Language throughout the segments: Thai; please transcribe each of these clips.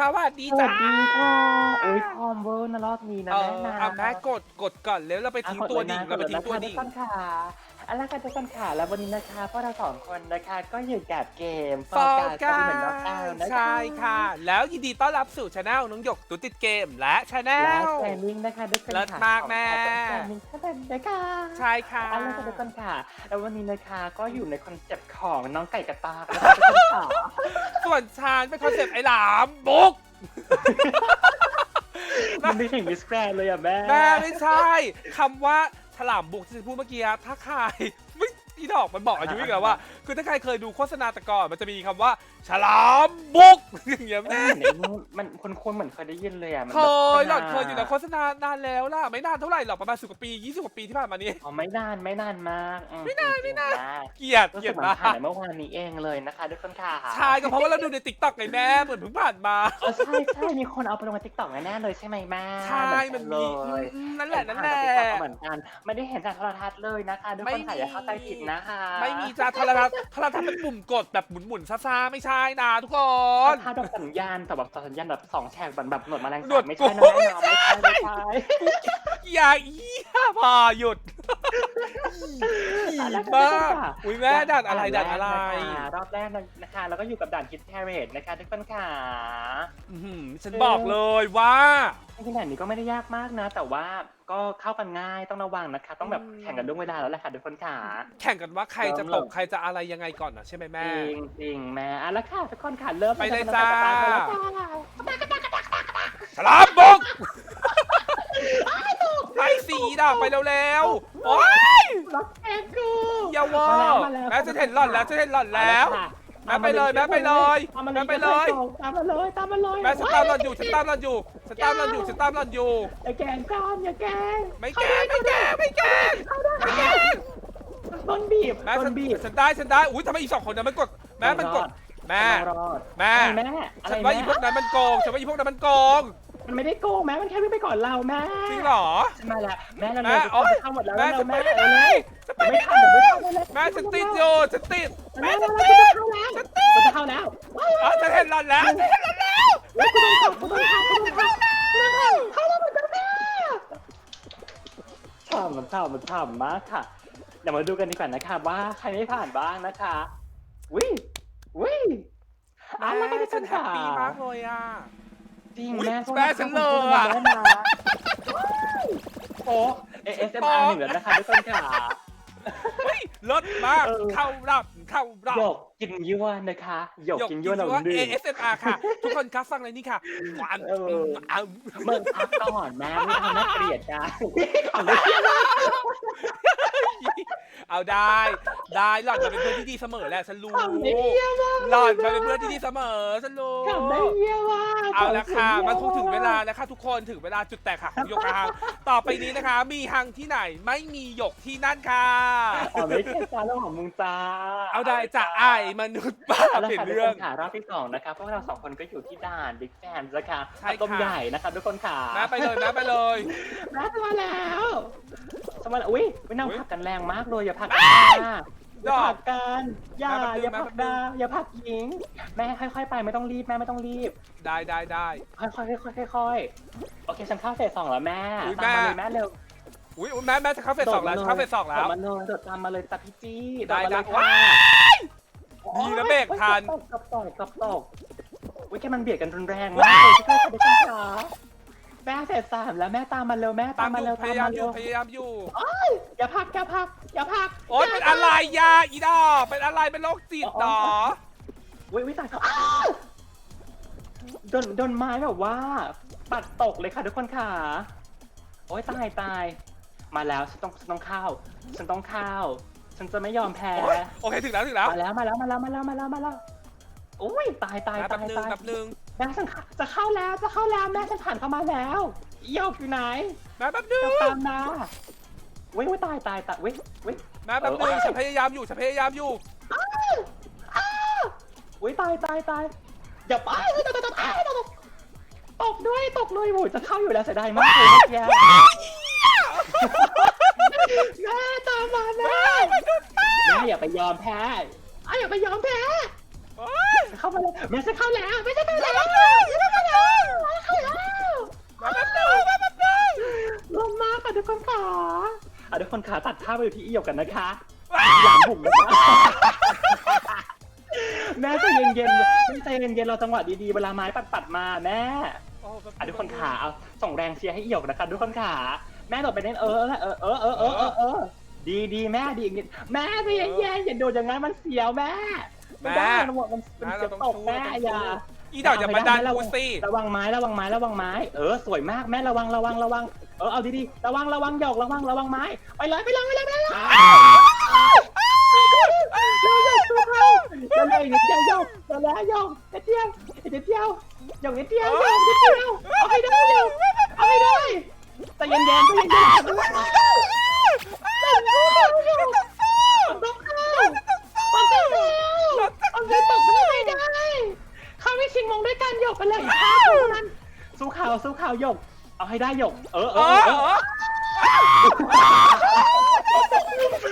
สวัสดีสวัจ้าสดีค่ะเอ้ยพร้อมเวอร์นะรอบนี้นะเอแม่อนะเอาแม่กดกดก่อนแล้วเราไปทิ้งอะกตัวดิ่งลยนะเราไปทิ้งกตัวดเลยดิ่งนะคะทุกคนค่ะเอาละค่ะทุกคนค่ะแล้ววันนี้นะคะพวกเราสองคนนะคะก็อยู่กับเกมฟอ Fall ล Guys กาเหมือนน้องแอลนะคะ ใช่ค่ะ แล้วยินดีต้อนรับสู่ช anel น้องหยกตุติดเกมและชและ anel แกมิงนะคะทุกคนเลิศค่ะมากแม่แกมิงค่ะนะคะใช่ค่ะเอาละค่ะทุกคนค่ะแล้ววันนี้นะคะก็อยู่ในคอนเซ็ปต์ของน้องไก่กระตากนะคะทุกคนค่ะ อนชานเป็นคอนเซปต์ไอ้หลามบุก มันไม่ถึงมิสแกรนเลยอะแม่ แม่ไม่ใช่คำว่าฉลามบุกที่ฉันพูดเมื่อกี้ถ้าใคร อีดอกมันบอกอายุอีกแล้วว่า คือถ้าใครเคยดูโฆษณาแต่ก่อนมันจะมีคำว่า ฉลามบุกอย่างเงี้ยแม่แม่เนี่ยมันมันคนเหมือนเคยได้ยินเลยอะมันเคแบบยหลอดเคยอยู่ในโฆษณานานแล้วล่ะไม่นานเท่าไหร่หรอกประมาณสิบกว่าปียี่สิบกว่าปีที่ผ่านมานี้ อ๋อไม่นานไม่นานมากไม่นานไม่นาน เกลียดรู้เกลีสึยกดมันมากผ่านเมื่อวานนี้เองเลยนะคะทุกคนค่ะใช่ก็เพราะว่าเราดูในติ๊กต็อกไงแม่เหมือนเพิ่งผ่านมา เออใช่ใช่มีคนเอาไปลงในทิกตอกแน่ๆเลยใช่ไหมแม่ใช่มันมีเหอือนมกันอืเลยมนั่นแหละนั่นแหละ เห็ผ่า TikTok เหมือนกันไม่ได้เห็นจากโทรทัศน์เลยนะคะทุกไม่คนค่ะมีอย่าเข้าใจผิดนะคะไม่มีจ้าโทรทัศน์โทรทัศน์เป็นปุ่มกดแบบหมุนๆซ่าๆไม่ใช่นะทุกคนถ้าดอกสัญญาณแต่แบบสัญญาณแบบสองแฉกแบบแบบหนวดแมลงหนวสาดบไม่ใช่นะโอ้ยแม่เนาะไม่ใช่ไม่ใช่อย่าอีพอหยุดอีบ้าอุ้ยแม่ด่านอะไรด่านอะไร รอบแรกนะคะแล้วก็อยู่กับด่านคิดแพรเรตนะคะทุกคนค่ะอื้อหือฉันบอกเลยว่า จริงๆด่านนี้ก็ไม่ได้ยากมากนะ แต่ว่าก็เข้ากันง่ายต้องระวังนะคะ ต้องแบบอืมแข่งกันด้วยเวลาแล้วแหละค่ะทุกคนค่ะ แข่งกันว่าใครจะเริ่ตมกใครจะอะไรยังไงก่อนนะใช่ไหมจแม่ ริงจริงๆแม่อะแล้วค่ะทุกคนค่ะเริ่มไปเลยกันจ้า ไปแล้วจ้าฉลามบุกไอ้สีด่าไปเร็วๆโอ๊ยรักแอนกูอย่าวอมาแล้ว แม่จะเห็นหล่อนแล้วจะเห็นหล่อนแล้ว แม่ไปเลยแม่ไปเลยตามมาแม่ไปเลยตามมาเลยตามมาเลยแม่ฉันตามหล่อนอยู่ฉันตามหล่อนอยู่ฉันตามหล่อนอยู่ฉันตามหล่อนอยู่อย่าแกล้งกันอย่าแกล้งไม่แกล้งไม่แกล้งไม่แกล้งไม่แกล้งต้นบีบแม่ต้ฉันนบีบฉันได้ฉันได้อุ้ยทำไมอีกสองคนนั้นมันกดแม่มันกดแม่รอดแม่อะไรแม่อะฉัไรนว่าแม่อีพวกนั้นมันโกงฉันว่าอีพวกนั้นมันโกง มันไม่ได้โกงแม่มันแค่วิ่งไปก่อนเราแม่จริงเหรอ ฉันมาแล้วแม่เราแม่เร็วโอ๊ยเข้าหมดแล้วแม่เร็ฉัวนไปแม่ไม่เร็ได้วฉันไปไม่ไม่ทัได้นเดี๋ยวไม่ทันเลยแม่ฉันติดอยู่ฉันติดแม่แม่เราฉันจะติดเข้าแล้วมันจะเข้าแล้วอ๋อฉันเห็นหล่อนแล้วฉันเห็นหล่อนแล้วเฮ้ยกูต้องเข้ากูต้องเข้ากูต้องเข้าเข้าแล้วมันจะแม่ฉ่ำมันฉ่ำมันฉ่ำมากค่ะเดี๋ยวมาดูกันดีกว่านะคะว่าใครไม่ผ่านบ้างนะคะวิวิเอาละแม่กันฉันดีแฮกปว่าปี้มากเลยอะจ ริงอุ๊ยแม่แม่ฉันเลยอะแม่นะโอ้ ASMR หนึ่งแล้วนะคะทุกคนค่ะ เฮ้ยลดมากเออ เข้ารับเข้ารับหยกกินยั่วนะคะหยกกินยั่วเราว่าหนึ่ง ASMR ค่ะ ทุกคนครับฟังเลยนี่ค่ะหวานเออเอาเมื่อพักก่อนแม่ไม่ทำน่าเกลียดกันขำได้ เที่ยเอาได้ได้หล่อนมาเป็นเพื่อนที่ดีเสมอแหละฉันรู้ขำได้เที่ยมากหล่อนมาเป็นเพื่อนที่ดีเสมอฉันรู้ ขำได้เที่ยมากเอาละค่ะขำได้มันคงถึงเวลายี่ยมแล้วค่ะทุกคนถึงเวลาจุดแตกหักของหยกกระหังต่อไปนี้นะคะ มีหังที่ไหนไม่มีหยกที่นั่นค่ะอ๋อไม่ใช่จ้าเรื่องของมึงจ้าเอาได้จะไอายมนุษย์ป้าเอาละเป็นค่ะทุกเรื่คอง นค่ะรอบที่สองนะคะพวกเราสองคนก็อยู่ที่ด่านบิ๊กแฟนนะคะใช่ค่ะ ต้มใหญ่นะคะทุกคนค่ะแม่ไปเลยแม่ไปเลย แม่มาแล้วสมัยอุ้ยไม่นั่งอุ๊ยผลักกันแรงมากเลยอย่าผลักกันนะอดย่าอกผลักกันอย่าแม่แป๊บนึงอย่าผลักแม่แป๊บนึดางอย่าผลักหญิง แม่ค่อยๆไปไม่ต้องรีบแม่ไม่ต้องรีบ ได้ได้ได้ค่อยๆค่อยๆค่อยๆโอเคฉันเข้าเฟสสองแล้วแม่อุ๊ยตามมาแม่เลยแม่เร็วอุ้ยอุ๊ยแม่แม่จะเข้าเฟสสองแล้วจะเข้าเฟสสองแล้วโดดมาเลยโดดตามมาเลยตาพี่จี้ได้โมาเลยได้ค่ะว้ายดีนะเบรกทันโอ๊ยกับตกกับตกอุ้ยแค่มันเบียดกันรุนแรงมากเลยช่วยๆค่ะเด็กขาแม่เฟสสามแล้วแม่ตามมาเร็วแม่ตาตามมอมายู่เร็วพตามยายามมาอเร็ยู่วพยายามอยู่อย่าพักอย่าพัก อย่าพักโอ๊ยเป็นอะไรยาอีดอกเป็นอะไรเป็นโรคจิตเหรอวิวิตายเขาอ้าวโดนโดนไม้แบบว่า ปัดตกเลยค่ะทุกคนค่ะ โอ๊ยตายตาย มาแล้วฉันต้องฉันต้องเข้า ฉันต้องเข้า ฉันจะไม่ยอมแพ้ โอ๊ยโอเคถึงแล้วถึงแล้วมาแล้วมาแล้วมาแล้วมาแล้วมาแล้วมาแล้วโอ้ยตายตายแป๊ตาบยนึงตายแป๊บนึงแม่ฉันเข้าจะเข้าแล้วจะเข้าแล้วแม่ฉันผ่านเข้ามาแล้วโยกอยู่ไหน แม่แป๊บนึงจะตามมา เว้ยเว้ยตายตายตายเว้ยเว้ย นะแป๊บนึงฉันพยายามอยู่ฉันพยายามอยู่ อ้าเว้ยตายตายตายอย่าไปเฮ้ยตกตกตกอ้าวตกตตกด้วยตกเลยโอ้ยจะเข้าอยู่แล้วเสียดายมากเลยเมื่อกี้แม่ตามมาแม่แม่อย่าไปยอมแพ้อ้อย่าไปยอมแพ้เข้ามาแล้วแม่จะเข้าแล้วแม่จะเข้าแล้วแม่จะเข้าแล้วแม่จะเข้าแล้วลมมากค่ะทุกคนค่ะ ขาตัดภาพไปอยู่ที่อีหยกกันนะคะหลังบุ๋มนะคะแม่ใจเย็นๆไม่ใจเย็นๆเราจังหวะดีๆเวลาไม้ปัดปัดๆมาแม่ โอ้แบบอะทุกคนขาเอาส่งแรงเชียร์ให้อีหยกนะคะทุกคนขาแม่โดดไปเล่นเออเออเออเออเออเออเออดีดีแม่ดีอย่างงี้แม่ใจเย็นๆอย่าโดดอย่างนั้นมันเสียวแม่มันได้มันมันมันเสียวตกแม่อย่า อีดอกอย่ามาดันกูสิระวังไม้ระวังไม้ระวังไม้ เออสวยมากแม่ระวังระวังระวัง เออเอาดีๆระวังระวังหยอกระวังระวังไม้ ไปเลยไปเลยไปเลยไปเลยเร็วๆสู้เขาเร็วๆนิดเดียวหยอกเร็วๆหยอกนิดเดียวนิดเดียวหยอกนิดเดียวหยอกนิดเดียวเอาให้ได้หยอกเอาให้ได้ใจเย็นๆใจเย็นๆต้องเข้าต้องเข้าต้องเข้าต้องเข้าตกไม่ได้เขาไม่ชิงมงด้วยกันหยกไปเลยห้าตัวนั้นสู้ข่าวสู้ข่าวหยก เอาให้ได้หยก เออเอเอออเอเอออ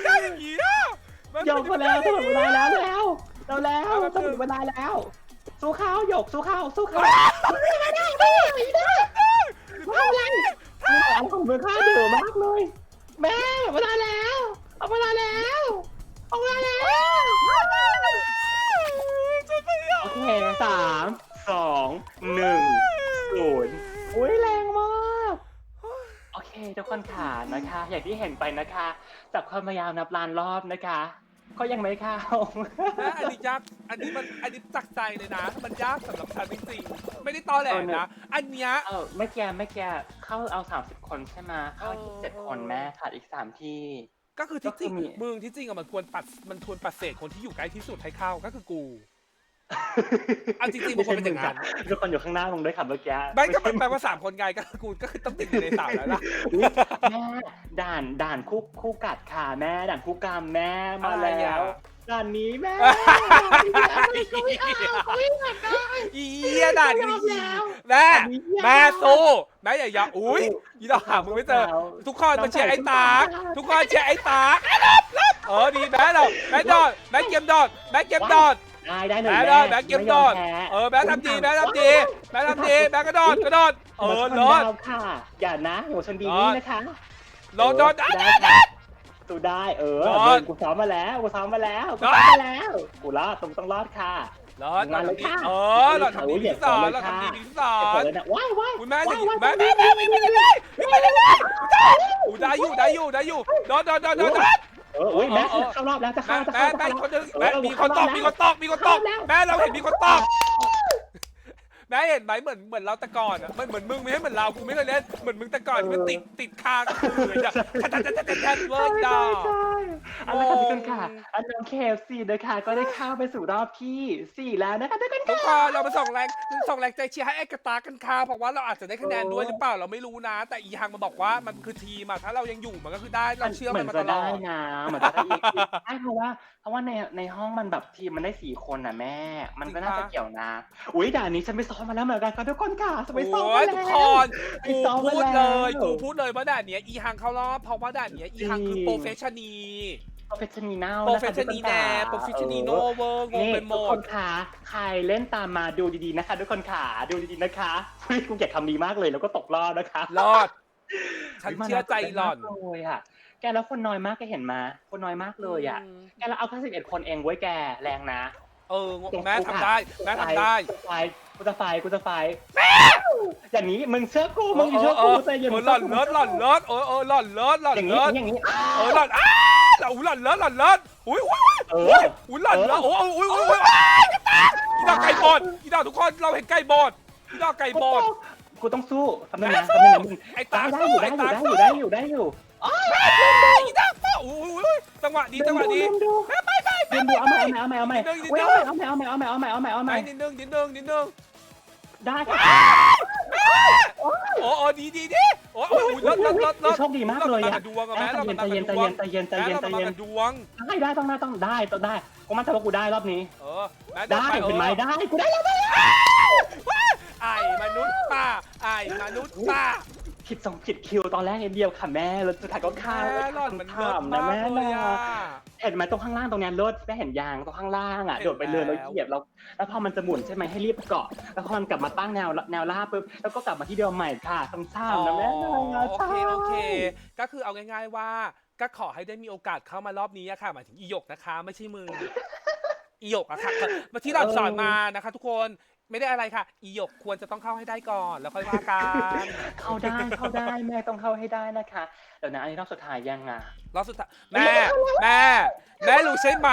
ได้อย่างนี้อะมันหยกมาแล้วจะหมดเวลาแล้วแล้วเราแล้วจะหมดเวลาแล้ว สู้ข่าวหยกสู้ข่าวสู้ข่าวไม่ได้ไม่ได้ไม่ได้ว่าอะไรอันของมือข้าดื้อมากเลย แม่เวลาแล้ว เอาเวลาแล้วเอาเวลาแล้วโอเคสามสองหนึ่งศูนย์อุ้ยแรงมากโอเค ทุกคนค่ะนะคะ อย่างที่เห็นไปนะคะจากความพยายามนับล้านรอบนะคะ ก็ยังไม่เข้า นะอันนี้ยากอันนี้มันอันนี้จักใจเลยนะ มันยากสำหรับฉันจริงๆไม่ได้ตอแหลนะ อันเนี้ย เออไม่แกไม่แกเข้าเอาสามสิบคนใช่ไหมเข้าเออเจ็ดคนแม่ขาดอีกสามที่ ก็คือที่จริงก็คือมี มึงที่จริงอะมันควรปัดมันควรปัดเศษคนที่อยู่ใกล้ที่สุดให้เข้าก็คือกู เอาจริงๆมันควรเป็นอย่างนั้นทุกคนอยู่ข้างหน้ามึงด้วยค่ะเมื่อกี้ไม่ก็แปลว่าสามคนไงก็คือกูก็คือต้องติดอยู่ในสามแล้วล่ะอุ๊ยแม่ด่านด่านคู่คู่กัดค่ะแม่ด่านคู่กรรมแม่มาอะไรแล้อะวด่านนี้แม่อีเหี้ยด่านกันอีแล้วแม่แม่สู้แม่อย่ายอมอุ้ยอีดอกหามึงไม่เจอ ทุกคนมาเชียร์ไอ้ตากทุกคนเชียร์ไอ้ตากเออดีแม่เราแม่โดดแม่เกมโดดแม่เกมโดด ได้ได้หนึ่งแบงค์ได้แบงค์เก็บก่อนเออแบงค์ทำดีแบงค์ทำดีแบงค์ทำดีแบงค์กระโดดกระโดดเออรอดค่ะ อย่านะหัวชนบีนี่นะคะรอดรอดได้ตูได้เออกูซ้อมมาแล้วกูซ้อมมาแล้วกูซ้อมมาแล้วกูรอดต้องต้องรอดค่ะรอดมาเลยค่ะเออรอดทำดีพิสอนรอดทำดีพิสอนว้ายว้ายคุณแม่สิแม่แม่แม่ไม่ไปเลยไม่ไปเลยได้อยู่ได้อยู่ได้อยู่รอดรอดรอดรอด เอออุ้ยแม่เข้ารอบแล้วจะแม่เข้าจะแม่เข้าจะแม่เข้าคนนึงแม่มีคนตอกมีคนตอกมีคนตอกแม่เราเห็นมีคนตอก แม่เห็นไหมเหมือนเหมือนเราแต่ก่อนอะมันเหมือนมึงไม่ใช่เหมือนเรากูไม่เคยเล่นเหมือนมึงแต่ก่อนที่มันติดติดคางกูเลยอะแทนแทนแทนแทนแทนเวิร์ดดาใช่เอาละค่ะทุกคนค่ะ อันน้องเคฟซีนะคะก็ได้เข้าไปสู่รอบที่สี่แล้วนะคะทุกคนทุกค่ะคนเรามาส่งแรงส่งแรงใจเชียร์ให้ไอ้กระตากันค่ะเพราะว่าเราอาจจะได้คะแนนด้วยหรือเปล่าเราไม่รู้นะ แต่อีฮังมันบอกว่ามันคือทีมอะถ้าเรายังอยู่มันก็คือได้เราเชื่อมันมาตลอเหดนจะได้นะเหมือนจะได้อีกใช่เพราะว่าเพ ราะว่าในในห้องมันแบบทีมมันได้สี่คนน่ะแม่ มันก็น่าจะเกี่ยวนะ อุ้ยด่านนี้ฉันไปซ้อมมาแล้วเหมือนกันค่ะทุกคนค่ะฉันไปซ้อมโอ้มายแล้วทุกคนไปกูซ้อมมาพูดแล้วเลยกูพูดเลยว่าด่านเนี้ยอีฮังเข้ารอบเพราะว่าด่านเนี้ยอีฮังคือจริงโปรเฟชชั่นีโปรเฟชชั่นีแนลโปรเฟชชั่นีแน่โปรเฟชชั่นีโนเวอร์งงนี่ไปหมทุกคดนค่ะใครเล่นตามมาดูดีๆนะคะ ทุกคนค่ะดูดีๆนะคะเฮ้ยกูอยากทำดีมากเลยแล้วก็ตกรอบนะคะรอดฉันเชื่อใจหล่อนเลยอะ แกแล้วคนน้อยมากแกเห็นมา คนน้อยมากเลยอะ แกเราเอาแค่สิบเอ็ดคนเองไว้ยแกแรงนะ เออแม่ทำได้แม่ทำได้กูจะไฟกูจะไฟกูจะไฟอย่างนี้มึงเชื่อกูมึงอย่าเชื่อกูใจเย็นเออหล่อนเลิศหล่อนเลิศเออเออหล่อนเลิศหล่อนอย่างนี้เลิศอย่างนี้เออหล่อนอ้าหล่อนหล่อนเลิศหล่อนเลิศอุ้ยอุ้ยเออุ้อยอุ้ยหล่อนเลิศโอ้ยอุ้ยอุ้ยอุ้ยอ้ายกระตากอีดอกไก่บดอีดอกทุกคนเราเห็นไก่บดอีดอกไก่บดกูต้องสู้ทำได้นะทำได้นะมึงไอ้ได้ตาได้อยู่ได้อยู่ได้อยู่ได้อยู่ได้อยู่ อีดอกป้าอุ้ยอุ้ยจังหวะดีจังหวะดีดูไปไปไปดูดูเอาใหม่เอาใหม่เอาใหม่เอาใหม่เอาใหม่เอาใหม่เอาใหม่เอาใหม่เอาใหม่เอาใหม่เอาใหม่ไปนิดนึงนิดนึงนิดนึงได้โอ้โอ้ดีดีดีโอ้โอ้ยเลิศเลิศเลิศเลิศโชคดีมากเลยเราอะมาดวงอะแม่เรามาใจเย็นใจดวเย็งนใจเย็นใจเย็นแม่ใจเราเย็นมาดวงได้ได้ต้องได้ต้องได้ต้องได้กูมั่นใจว่ากูได้รอบนี้เออแม่ได้เห็นไหมได้กูได้แล้วไอ้มนุษย์ป้าไอ้มนุษย์ป้า ผิดสองผิดคิวตอนแรกนิดเดียวค่ะแม่แล้วสุดท้ายก็ฆ่าแม่หล่อนมันเลิศถามนะมากแม่เลยนะอะเห็นไหมตรงข้างล่างตรงนี้รถแม่เห็นยางตรงข้างล่างอะเห็นโดดไปเลยแล้แล้ววเหยียบแล้วแล้วพอมันจะหมุนใช่ไหมให้รีบเกาะ แล้วพอมันกลับมาตั้งแนวแนวราบปุ๊บแล้วก็กลับมาที่เดิมใหม่ค่ะซ้ำๆนะแม่นะโอเคโอเค ก็คือเอาง่าย ๆว่า ก็ขอให้ได้มีโอกาสเข้ามารอบนี้อะค่ะหมายถึงอีหยกนะคะ ไม่ใช่มึงอีหยกอะค่ะมาที่เราสอนมานะคะ ทุกคน ไม่ได้อะไรค่ะ อีหยกควรจะต้องเข้าให้ได้ก่อน แล้วค่อยว่ากันเข้าได้เข้าได้แม่ต้องเข้าให้ได้นะคะเดี๋ยวนะอันนี้รอบสุดท้ายยังอะรอบสุดท้ายแม่ แม่ แม่รู้ใช่ไหม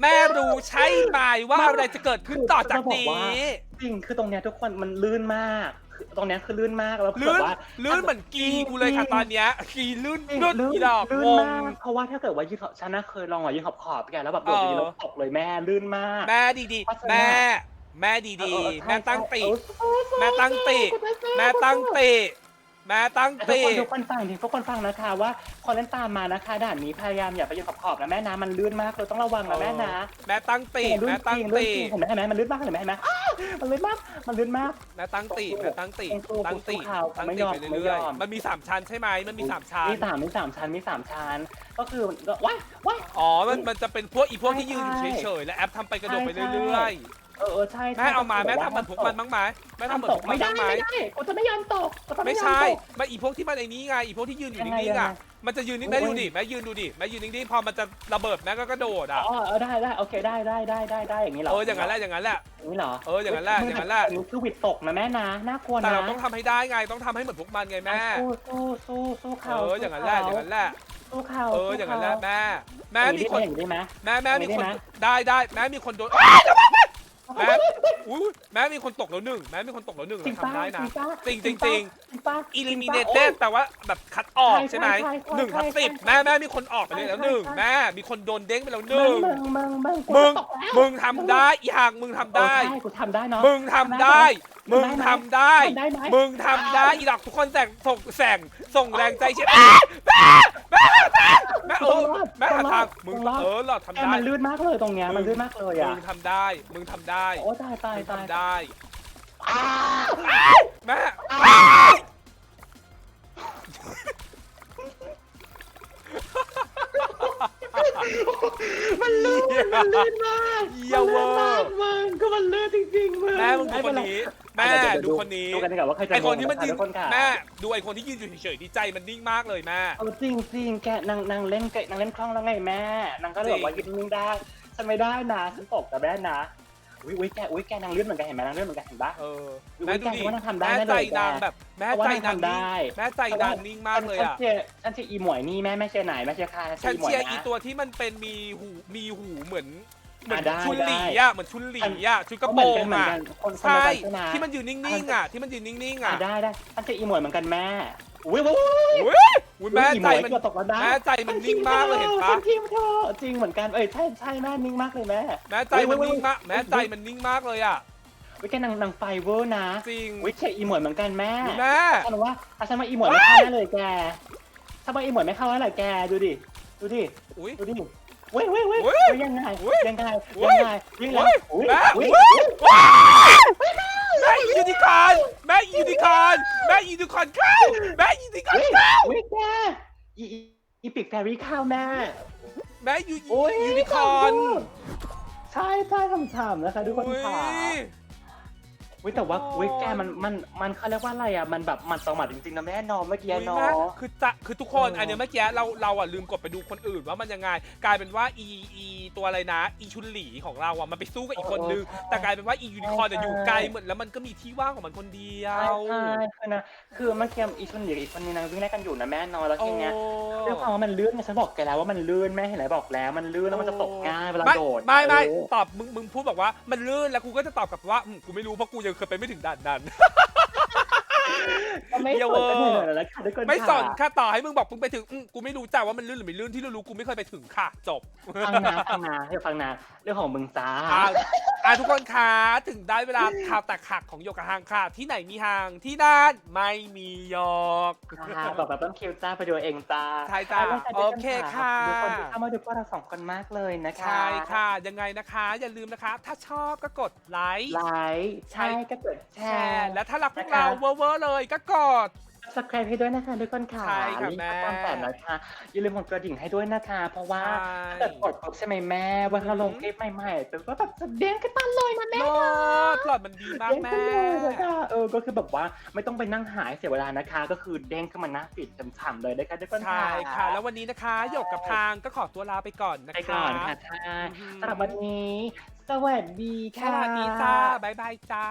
แม่รู้ใช่ไหมว่าอะไรจะเกิดขึ้นต่อจากนี้จริงคือตรงเนี้ยทุกคนมันลื่นมากคือตรงเนี้ยคือลื่นมากแล้วคือลื่นแบบว่าลื่นเหมือนกีกูเลยค่ะตอนเนี้ยกีลื่นจริงลื่นลื่นอีดอกลื่งนงมากเพราะว่าถ้าเกิดว่ายืนขอบฉันน่ะเคยลองอะยืนขอบขอบๆแกแล้วแบบโดดเออไปแล้วตกเลยแม่ลื่นมาก แม่ดีดีเพราะฉะนั้นแม่ แม่ดีดีเออเออใช่แม่ตั้งติเออแม่ตั้งติ แม่ตั้งติ แม่ตั้งทุกติ คนทุกคนฟังทีทุกคนฟังนะคะ ว่าคนเล่นตามมานะคะ ด่านนี้พยายามอย่าไปยืนขอบขอบๆนะแม่นะมันลื่นมากเลยต้องระวังนะแม่นะแม่ตั้งติลื่นแม่ตั้งจริลื่นติจริงเห็นไหมเห็นไหมมันลื่นมากเห็นไหมเห็นไหมอ้าวมันลื่นมากมันลื่นมาก แม่ตั้งติแม่ตั้งติสู้ๆตั้งติสู้ๆตั้งไม่ติยอมไปไม่เรื่อยยอมๆมันมีสามชั้นใช่ไหมมันมีสามชั้น มีสามมีสามชั้นมีสามชั้น ก็คือว้ายว้าย อ๋อ มันมันจะเป็นพวกอีพวกที่ยืนอยู่ใช่เฉยๆ และแอปทำไปกระโดดไปใช่เรื่อย เออเออใช่ๆใช่แม่เอามาก็แม่คือทำเหมือนพวกมันบ้างไหมแม่ทำเหมือนตพกวกมัไม่นได้บ้างไหมไม่ได้กูจะไม่ยอมตกกูจะไม่ยอใช่ตกไม่อีพวกที่มันไอ้นี้ไงอีพวกที่ยืนอยู่ยังไงนิ่งๆอะยังไง มันจะยืนนิ่งโอ้แม่ยดูดิแม่ยืนดูดิแม่ยืนนิ่งๆพอมันจะระเบิดแม่ก็กระโดดอะอ๋อเออได้ได้โอเคได้ได้ได้ได้ได้อย่างนี้เหรอเอออย่างนั้นแหละอย่างนั้นแหละ อย่างนี้เหรอเอออย่างนั้นแหละอย่างนั้นแหละมึคือวิดตกนะแม่นะน่ากลัวนะแต่เราต้องทำให้ได้ไงต้องทำให้เหมือนพวกมันไงแม่สู้สู้สู้สู้เอเขาออย่างนั้นแหละอย่างนั้นแหละสู้เขาเอออย่างนั้นแหละแม่แม่แม่มีคน อย่างนี้ไหม แม่แม่มีคนได้ไหม ได้ได้แม่มีคนโดนแม่ อุ้ยแม่มีคนตกแล้วหนึ่งแม่มีคนตกแล้วหนึ่งจริงเราป้าทำได้นะจริงจริงๆจริงจริงป้า อิลิมิเนเต็ดแปลว่าแบบคัดออกใช่ใช่ไหมใช่ใช่หนึ่งทับใช่สิบใช่แม่แม่มีคนออกไปเลยแล้วหนึ่งใช่ใช่ แม่มีคนโดนเด้งไปแล้วหมึนึ่งงมึงมึงมึงมึงตกแล้วมึงทำได้อีหางมึงทำได้เออใช่กูทำได้เนาะ มึงทำได้ มึงทำได้ทำได้ไหม มึงทำได้อีดอกทุกคนแสงส่งแสงส่งแรงใจเชียร์แม่แม่แม่แม่ เออแม่หาทางมึงเออหลอดทำแกได้มันลื่นมากเลยตรงเนี้ยมันลื่นมากเลยอะมึงทำได้ มึงทำได้โอ้ตายตายมึงตายทำได้อ้าวแม่มันลื่นมันลื่นมากเยี่ยเวอมันลื่นมากร์มึงก็มันลื่นจริงๆมึงแม่มึงดูคนนี้ แม่ดูคนนี้ดูกันดีกว่าว่าใครจะไอคนที่มันยืนทุกคนค่ะแม่ดูไอคนที่ยืนอยู่เฉยๆดีใจมันนิ่งมากเลยแม่เอาจริงจริงๆแกนางนางเล่นเกนางเล่นคล่องแล้วไงแม่นางก็เลยบอกว่ายืนนิ่งได้ฉันไม่ได้นะฉันตกแต่แม่นะอุ้ยอุ้ยแกอุ้ยแกนางลื่นเหมือนกันเห็นไหมนางลื่นเหมือนกันเห็นปะเอออุ๊ยแม่ดูดิแกว่าทำได้แม่แน่เลยใจนางแบบแม่เพราะว่าใจนางนางทำนิ่งได้แม่ใจนางนิ่งมากเลยฉันอะเชียร์ฉันเชียร์อีหมวยนี่แม่แม่เชียร์ไหนแม่เชียร์ใครฉันอีหมวยเชียร์นะอีตัวที่มันเป็นมีหูมีหูเหมือน เหมือนอะได้ชุนหลีได้อะเหมือนชุนหลีอะชุดกระเหโปมืรอนกันเหมือนงอะกันคนคนใช่ละกันใช่ไหม ที่มันยืนนิ่งๆอะที่มันยืนนิ่งๆอะอะได้ได้ฉันเชียร์อีหมวยเหมือนกันแม่อุ้ยอุ้ยอุ้ย อุ้ยแม่อีหใจมวยมันเกือบตกแล้วนะแม่ใจมันนิ่งมากเลยเห็นปะ ฉันทีมเธอจริงเหมือนกันเอ้ยใช่ใช่แม่นิ่งมากเลยแม่ แม่ใจมันนิ่งมากแม่ใจมันนิ่งมากเลยอะ วิแกนางนางไฟเวอร์นะจริงวิเชียร์อีหมวยเหมือนกันแม่อุ๊ยแม่ ฉันว่าถ้าฉันว่าอีหมวยไม่เข้าแน่เลยแกถ้าว่าอีหมวยไม่เข้าแล้วแหละแกดูดิดูดิอุ้ย ดูดิ เว้ยเว้ยเว้ยอุ๊ยเว้ยยังไงอุ๊ยยังไงอุ๊ยัยงไงยังไงอุ๊ยอุ๊ยแม่อุ๊ยอุ๊ยแม่ยูนิคอร์นแม่ยูนิคอร์นแม่ยูนิคอร์นเข้าแม่ยูนิคอร์นอุ๊ยเข้าอุ๊ยแกอีอีอีปิกแฟรี่เข้าแม่แม่ยูโอ้ยยูนิคอร์นใช่ใช่คำถามนะคะทุกคนอุ๊ยค่ะ วิแต่ว่าโอ้วิแกมันมันมันเขาเรียกว่าอะไรอะมันแบบมันประมาทจริงๆนะแม่นอนเมื่อกี้อุ๊ยเนอแม่ะ คือจะคือทุกคนเอออั อันเนี้ยเมื่อกี้เราเราอะลืมกดไปดูคนอื่นว่ามันยังไง กลายเป็นว่าอีอีตัวอะไรนะ อีชุนหลีของเราอะมันไปสู้กับอีกคนนึงเออใช่แต่กลายเป็นว่าอียูนิคอร์นใช่อะอยู่ไกลเหมือนแล้วมันก็มีที่ว่างของมันคนเดียใช่วใช่คือนะคือเมื่อกี้อีชนเหลียกอีกคนนึงนางวิ่งไล่กันอยู่นะแม่นอนแล้วทีเนี้ยโอ้ด้วยความว่ามันลื่นไงฉันบอกแกแล้วว่ามันลื่นแม่เห็นไหมบอกแล้ว มันลื่นแล้วมันจะตกง่ายเวลาไม่โดดไม่ไม่เออ ตอบมึงมึงพูดบอกว่ามันลื่นแล้วกูก็จะตอบกลับว่าอืมกูไม่รู้เพราะกูยังเคยไปไม่ถึงด่านนั้น ก็ไม่เดี๋ยวสนกันเวอร์เลยแล้วค่ะทุกคนไม่สนค่ะค่ะต่อให้มึงบอกมึงไปถึงอืมกูไม่รู้จ้าว่ามันลื่นหรือไม่ลื่นที่รู้ๆกูไม่เคยไปถึงค่ะ จบ ฟังนะฟังนะเดี๋ยวฟังนะเรื่องของมึงจ้า อ่า อ่าทุกคนคะถึงได้เวลาข่าวแตกหักของโยกกับฮางค่ะ ที่ไหนมีฮางที่นั่นไม่มีโยก ค่ะบอกแบบต้องคิวจ้าไปดูเองจ้าใช่จ้าอ่แล้วกันโอเคค่ะทุกคนที่เข้ามาดูพวกเราสองคนมากเลยนะคะ ใช่ค่ะ ยังไงนะคะอย่าลืมนะคะ ถ้าชอบก็กดไลค์ไลค์ใช่ก็เกิดแชแชร์ร์ และถ้ารักพวกเราเวอร์ๆเลยก็กด subscribe ให้ด้วยนะคะทุกคนค่ะใช่ค่ะลิงก์แม่ตามแต่นะคะ อย่าลืมกดกระดิ่งให้ด้วยนะคะ เพราะว่าใช่ถ้าเกิดกดปุ๊บใช่ไหมแม่วันเราลงคลิปใหม่ๆแต่ก็แบบจะเด้งขึ้นมาเลยนะแม่โลดหลอดมันดีมากเด้งแม่ขึ้นเลยนะคะเออก็คือแบบว่าไม่ต้องไปนั่งหายเสียเวลานะคะ ก็คือเด้งเข้ามาหน้าปิดฉ่ำๆเลยนะคะทุกคนใช่ค่ะ แล้ววันนี้นะคะหยกกับทางก็ขอตัวลาไปก่อนนะคะไปก่อนค่ะท่าอือหือสำหรับวันนี้ สวัสดีสค่ะวัสดีจ้าบ๊ายบายจ้า